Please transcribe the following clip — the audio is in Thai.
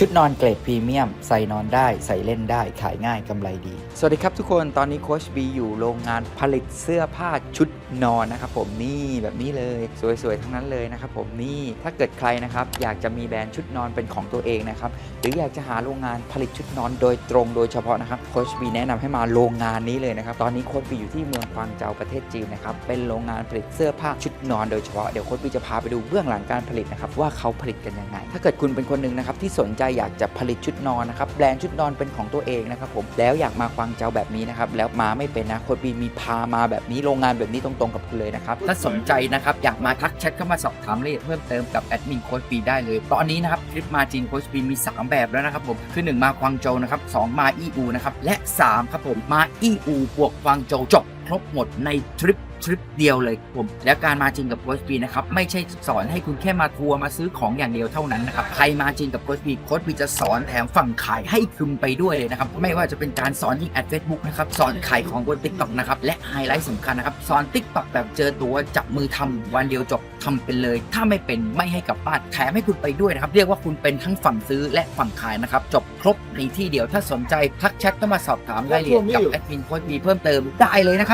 ชุดนอนเกรดพรีเมียม ใส่นอนได้ ใส่เล่นได้ ขายง่ายกำไรดี สวัสดีครับทุกคนตอนนี้โคชบีอยู่โรงงานผลิตเสื้อผ้าชุดนอนนะครับผมนี่แบบนี้เลย สวยๆ ทั้งนั้นเลยนะครับผมนี่ถ้าเกิดใครนะครับอยากจะมีแบรนด์ชุดนอนเป็นของตัวเองนะครับหรืออยากจะหาโรงงานผลิตชุดนอนโดยตรงโดยเฉพาะนะครับโคชบีแนะนำให้มาโรงงานนี้เลยนะครับตอนนี้โคชบีอยู่ที่เมืองกวางเจาประเทศจีนนะครับเป็นโรงงานผลิตเสื้อผ้าชุดนอนโดยเฉพาะเดี๋ยวโคชบีจะพาไปดูเบื้องหลังการผลิตนะครับว่าเขาผลิตกันยังไง ถ้าเกิดคุณเป็นคนหนึ่งนะครับที่สนใจอยากจะผลิตชุดนอนนะครับแบรนด์ชุดนอนเป็นของตัวเองนะครับผมแล้วอยากมากวางเจาแบบนี้นะครับแล้วมาไม่เป็นนะโคชบีมีพามาแบบนี้โรงงานแบบนี้ตรงๆกับคุณเลยนะครับถ้าสนใจนะครับอยากมาทักแชทเข้ามาสอบถามรายละเอียดเพิ่มเติมกับแอดมินโค้ชบีได้เลย ตอนนี้นะครับคลิปมาจีนโค้ชบีมี 3 แบบแล้วนะครับผมคือ 1 มากวางโจนะครับสองมาอีอูนะครับและ 3 ครับผมมาอีอูบวกกวางโจจบ ครบหมดในทริปทริปเดียวเลยครับผมแล้วการมาจริงกับโค้ชบีนะครับไม่ใช่สอนให้คุณแค่มาทัวร์มาซื้อของอย่างเดียวเท่านั้นนะครับใครมาจริงกับโค้ชบีโค้ชบีจะสอนแถมฝั่งขายให้คุณไปด้วยเลยนะครับไม่ว่าจะเป็นการสอนยิงแอดเฟซบุ๊กนะครับสอนขายของบนติ๊กต็อกนะครับและไฮไลท์สำคัญนะครับสอนติ๊กต็อกแบบเจอตัวจับมือทำวันเดียวจบทำเป็นเลย ถ้าไม่เป็นไม่ให้กลับบ้านแถมให้คุณไปด้วยนะครับเรียกว่าคุณเป็นทั้งฝั่งซื้อและฝั่งขายนะครับจบครบในที่เดียวถ้าสนใจทักแชทเข้ามาสอบถามรายละเอียดกับแอดมินโค้ชบีเพิ่มเติมได้เลยนะครับ